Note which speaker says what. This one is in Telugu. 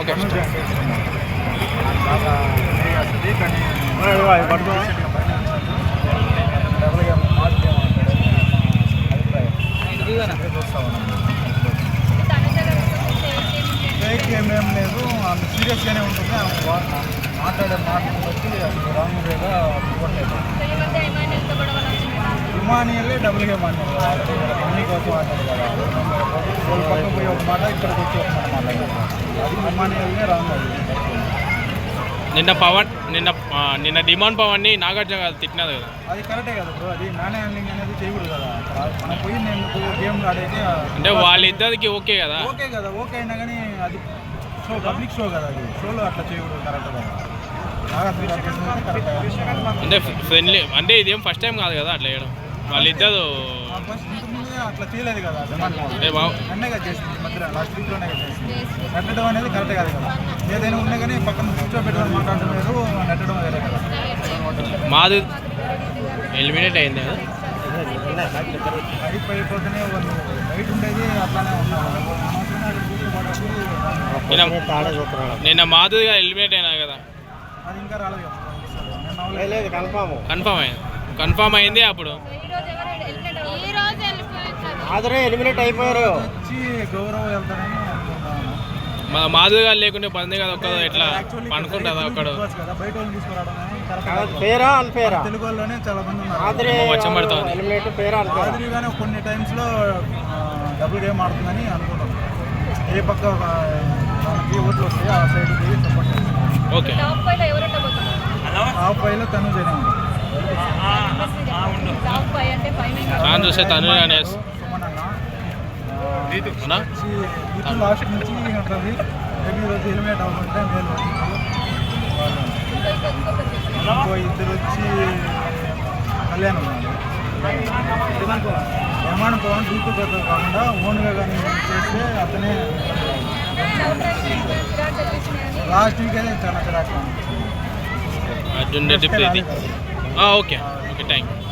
Speaker 1: ఓకే.
Speaker 2: ఫేక్ ఏమేం లేదు ఆమె సీరియస్గానే ఉంటుంది ఆమె మాట్లాడే మాటలు బట్టి రాంగ్ వేగా ఇవ్వట్లేదు విమానీయులే డబుల్గా మాట్లాడారు అన్ని కోసం మాట్లాడారు కదా వాళ్ళ పక్కన పోయి ఒక మాట ఇక్కడికి వచ్చి ఒక మాట మాట్లాడారు అది విమానీయులనే రాంగ్ అది.
Speaker 1: నిన్న పవన్ నిన్న నిన్న డిమాండ్ పవన్ని నాగార్జున గారు తిట్టినది కదా.
Speaker 2: అది కరెక్టే కదా బ్రో అది నాన్ హ్యాండ్లింగ్ అనేది చేయకూడదు కదా. మనం పోయి నేను గేమ్ ఆడేది
Speaker 1: అంటే వాళ్ళిద్దరికి ఓకే కదా.
Speaker 2: ఓకే కదా ఓకే అయినా కానీ అది షో పబ్లిక్ షో కదా అది. షోలో అట్లా చేయకూడదు కరెక్ట్ కదా.
Speaker 1: అంటే ఫ్రెండ్లీ అంటే ఇదేం ఫస్ట్ టైం కాదు కదా అట్లా చేయడం. వాళ్ళిద్దరు
Speaker 2: అట్లా చేయలేదు కదా. అన్నగా చేసింది మధ్య లాస్ట్ నెట్టడం అనేది కరెక్ట్ కాదు కదా. ఏదైనా ఉన్నా కానీ పక్కన వేరే కదా.
Speaker 1: మాది ఎలిమినేట్ అయింది కదా
Speaker 2: వాళ్ళు బయట ఉండేది అట్లానే ఉన్నారు.
Speaker 1: నిన్న మాధుగా ఎలిమినేట్ అయినా కదా.
Speaker 2: అది ఇంకా రాలేదు
Speaker 3: కన్ఫామ్.
Speaker 1: కన్ఫామ్ అయింది. కన్ఫామ్ అయింది అప్పుడు.
Speaker 4: ఈ రోజు వెళ్ళిపోయారు
Speaker 3: ఆదరే ఎలిమినేట్ అయిపోయారు
Speaker 1: మా లేకుంటే పంది కదా ఒక్క ఎట్లా పండుకుంటుందా
Speaker 2: ఇక్కడ
Speaker 1: ఒక్కడు.
Speaker 3: పేరా అన్పేరా
Speaker 2: తెలుగు వాళ్ళలోనే చాలా మంది ఉన్నారు.
Speaker 1: పడుతోంది.
Speaker 3: ఎలిమినేట్ పేరా
Speaker 2: కొన్ని టైమ్స్లో డబుల్ గేమ్ ఆడుతుందని అనుకుంటాం ఏ పక్క ఆ, మనకి ఓట్లు వస్తాయో ఆ సైడ్కి సపోర్ట్ చేస్తాం
Speaker 1: ఓకే.
Speaker 4: టాప్ ఫైవ్లో ఎవరు
Speaker 2: తను జనే తాను
Speaker 4: టాప్
Speaker 1: తను అనేసి
Speaker 2: లాస్ట్ నుంచి ఉంటుంది ఈరోజు అవ్వకుంటే ఇద్దరు వచ్చి కళ్యాణం ఉన్నాడు యమాన్ పవన్ పెద్ద కాకుండా ఓన్గా కానీ చేస్తే అతనే లాస్ట్ వీక్ అయితే చాలా చిరాకు
Speaker 1: అర్జున్ రెడ్డి ప్రీతి ఆ, ఓకే ఓకే థ్యాంక్ యూ